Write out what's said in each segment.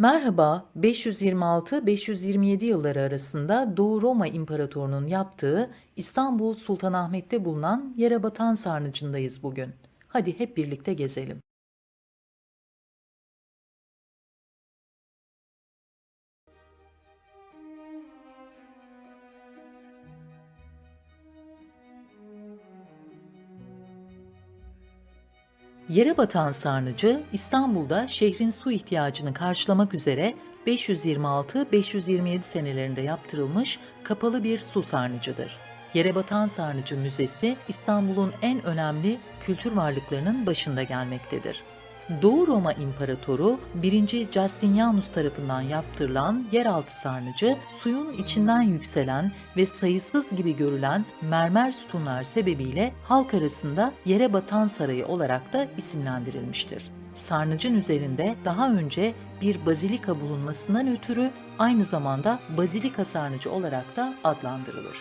Merhaba, 526-527 yılları arasında Doğu Roma İmparatorluğu'nun yaptığı İstanbul Sultanahmet'te bulunan Yerebatan Sarnıcı'ndayız bugün. Hadi hep birlikte gezelim. Yere batan sarnıcı İstanbul'da şehrin su ihtiyacını karşılamak üzere 526-527 senelerinde yaptırılmış kapalı bir su sarnıcıdır. Yerebatan Sarnıcı Müzesi İstanbul'un en önemli kültür varlıklarının başında gelmektedir. Doğu Roma İmparatoru 1. Justinianus tarafından yaptırılan yeraltı sarnıcı suyun içinden yükselen ve sayısız gibi görülen mermer sütunlar sebebiyle halk arasında yere batan sarayı olarak da isimlendirilmiştir. Sarnıcın üzerinde daha önce bir bazilika bulunmasından ötürü aynı zamanda bazilika sarnıcı olarak da adlandırılır.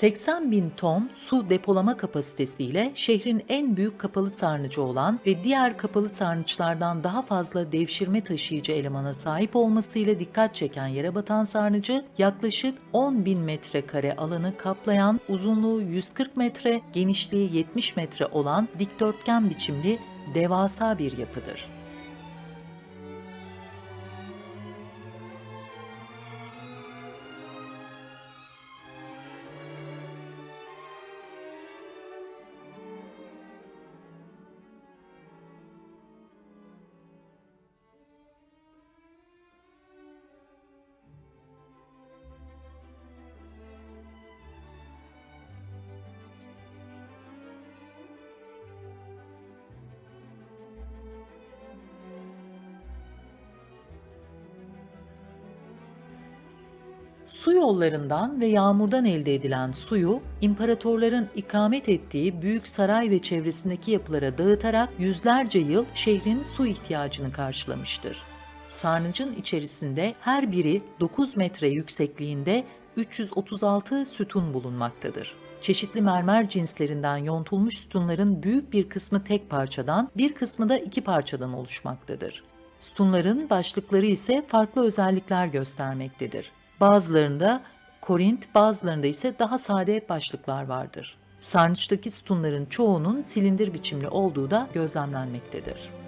...80 bin ton su depolama kapasitesiyle şehrin en büyük kapalı sarnıcı olan ve diğer kapalı sarnıçlardan daha fazla devşirme taşıyıcı elemana sahip olmasıyla dikkat çeken yere batan sarnıcı yaklaşık 10 bin metrekare alanı kaplayan uzunluğu 140 metre, genişliği 70 metre olan dikdörtgen biçimli devasa bir yapıdır. Su yollarından ve yağmurdan elde edilen suyu imparatorların ikamet ettiği büyük saray ve çevresindeki yapılara dağıtarak yüzlerce yıl şehrin su ihtiyacını karşılamıştır. Sarnıcın içerisinde her biri 9 metre yüksekliğinde 336 sütun bulunmaktadır. Çeşitli mermer cinslerinden yontulmuş sütunların büyük bir kısmı tek parçadan, bir kısmı da iki parçadan oluşmaktadır. Sütunların başlıkları ise farklı özellikler göstermektedir. Bazılarında Korint, bazılarında ise daha sade başlıklar vardır. Sarnıçtaki sütunların çoğunun silindir biçimli olduğu da gözlemlenmektedir.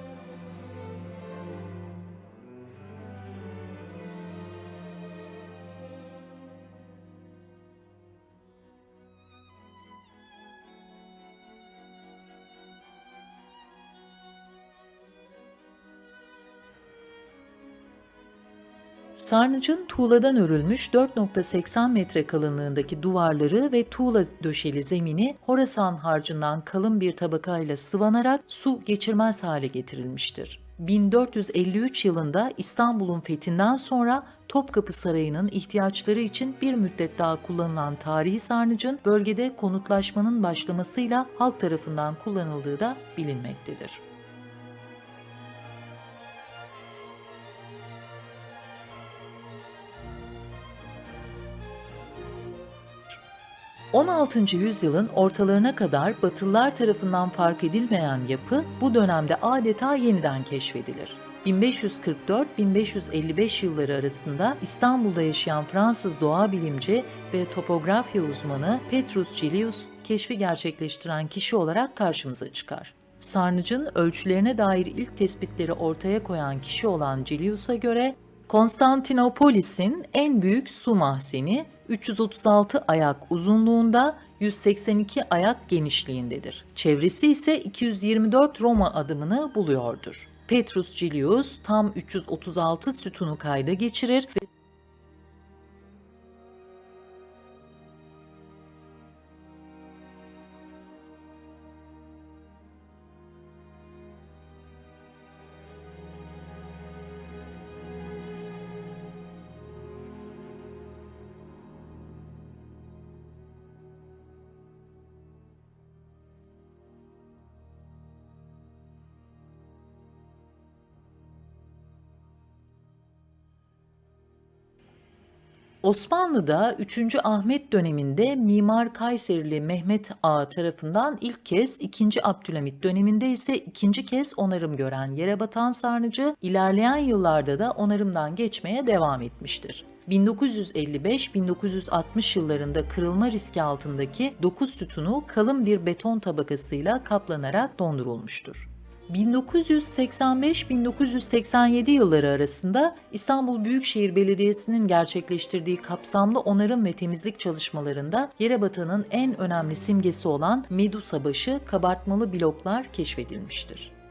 Sarnıcın tuğladan örülmüş 4.80 metre kalınlığındaki duvarları ve tuğla döşeli zemini Horasan harcından kalın bir tabakayla sıvanarak su geçirmez hale getirilmiştir. 1453 yılında İstanbul'un fethinden sonra Topkapı Sarayı'nın ihtiyaçları için bir müddet daha kullanılan tarihi sarnıcın bölgede konutlaşmanın başlamasıyla halk tarafından kullanıldığı da bilinmektedir. 16. yüzyılın ortalarına kadar Batılılar tarafından fark edilmeyen yapı bu dönemde adeta yeniden keşfedilir. 1544-1555 yılları arasında İstanbul'da yaşayan Fransız doğa bilimci ve topografya uzmanı Petrus Cilius keşfi gerçekleştiren kişi olarak karşımıza çıkar. Sarnıcın ölçülerine dair ilk tespitleri ortaya koyan kişi olan Cilius'a göre Konstantinopolis'in en büyük su mahzeni 336 ayak uzunluğunda, 182 ayak genişliğindedir. Çevresi ise 224 Roma adımını buluyordur. Petrus Cilius tam 336 sütunu kayda geçirir ve Osmanlı'da 3. Ahmet döneminde Mimar Kayserili Mehmet Ağa tarafından ilk kez 2. Abdülhamit döneminde ise ikinci kez onarım gören Yerebatan Sarnıcı ilerleyen yıllarda da onarımdan geçmeye devam etmiştir. 1955-1960 yıllarında kırılma riski altındaki 9 sütunu kalın bir beton tabakasıyla kaplanarak dondurulmuştur. 1985-1987 yılları arasında İstanbul Büyükşehir Belediyesi'nin gerçekleştirdiği kapsamlı onarım ve temizlik çalışmalarında Yerebatan'ın en önemli simgesi olan Medusa başı kabartmalı bloklar keşfedilmiştir.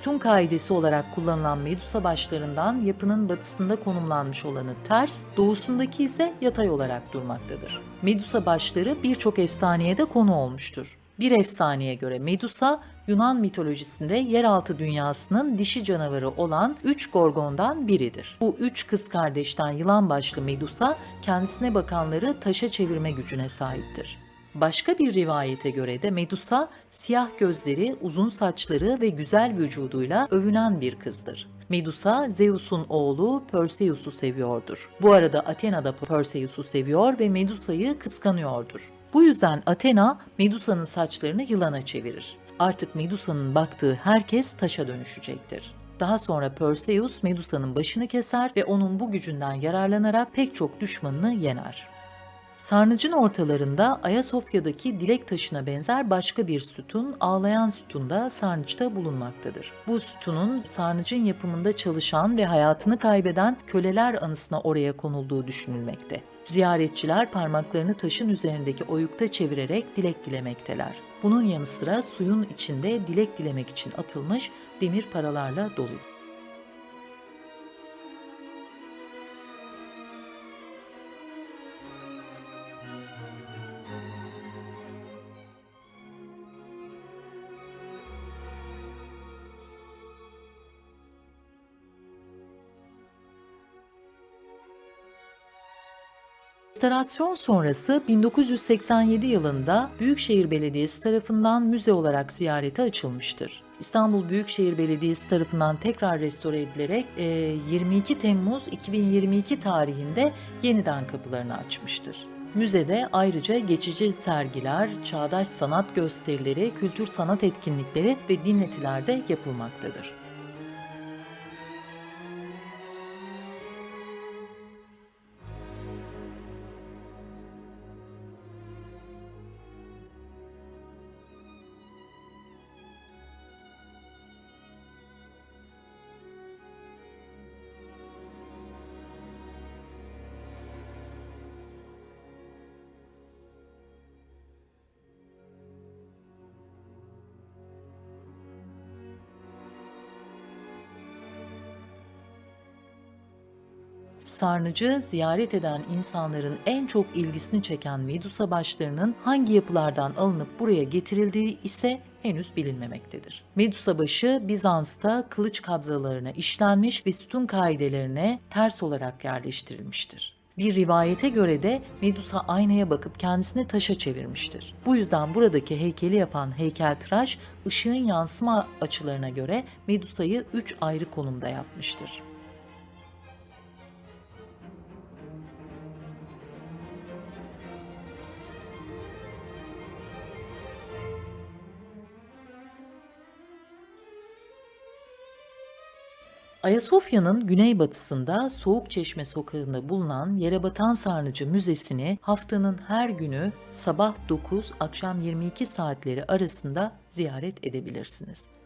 Sütun kaidesi olarak kullanılan Medusa başlarından yapının batısında konumlanmış olanı ters, doğusundaki ise yatay olarak durmaktadır. Medusa başları birçok efsaneye de konu olmuştur. Bir efsaneye göre Medusa, Yunan mitolojisinde yeraltı dünyasının dişi canavarı olan üç gorgondan biridir. Bu üç kız kardeşten yılan başlı Medusa, kendisine bakanları taşa çevirme gücüne sahiptir. Başka bir rivayete göre de Medusa, siyah gözleri, uzun saçları ve güzel vücuduyla övünen bir kızdır. Medusa, Zeus'un oğlu Perseus'u seviyordur. Bu arada Athena da Perseus'u seviyor ve Medusa'yı kıskanıyordur. Bu yüzden Athena, Medusa'nın saçlarını yılana çevirir. Artık Medusa'nın baktığı herkes taşa dönüşecektir. Daha sonra Perseus Medusa'nın başını keser ve onun bu gücünden yararlanarak pek çok düşmanını yener. Sarnıcın ortalarında Ayasofya'daki dilek taşına benzer başka bir sütun, ağlayan sütun da sarnıçta bulunmaktadır. Bu sütunun sarnıcın yapımında çalışan ve hayatını kaybeden köleler anısına oraya konulduğu düşünülmekte. Ziyaretçiler parmaklarını taşın üzerindeki oyukta çevirerek dilek dilemekteler. Bunun yanı sıra suyun içinde dilek dilemek için atılmış demir paralarla dolu. Restorasyon sonrası 1987 yılında Büyükşehir Belediyesi tarafından müze olarak ziyarete açılmıştır. İstanbul Büyükşehir Belediyesi tarafından tekrar restore edilerek 22 Temmuz 2022 tarihinde yeniden kapılarını açmıştır. Müzede ayrıca geçici sergiler, çağdaş sanat gösterileri, kültür sanat etkinlikleri ve dinletiler de yapılmaktadır. Sarnıcı ziyaret eden insanların en çok ilgisini çeken Medusa başlarının hangi yapılardan alınıp buraya getirildiği ise henüz bilinmemektedir. Medusa başı Bizans'ta kılıç kabzalarına işlenmiş ve sütun kaidelerine ters olarak yerleştirilmiştir. Bir rivayete göre de Medusa aynaya bakıp kendisini taşa çevirmiştir. Bu yüzden buradaki heykeli yapan heykeltıraş ışığın yansıma açılarına göre Medusa'yı üç ayrı konumda yapmıştır. Ayasofya'nın güneybatısında Soğukçeşme sokağında bulunan Yerebatan Sarnıcı Müzesi'ni haftanın her günü sabah 9 akşam 22 saatleri arasında ziyaret edebilirsiniz.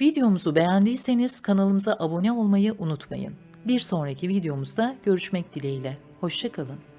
Videomuzu beğendiyseniz kanalımıza abone olmayı unutmayın. Bir sonraki videomuzda görüşmek dileğiyle. Hoşçakalın.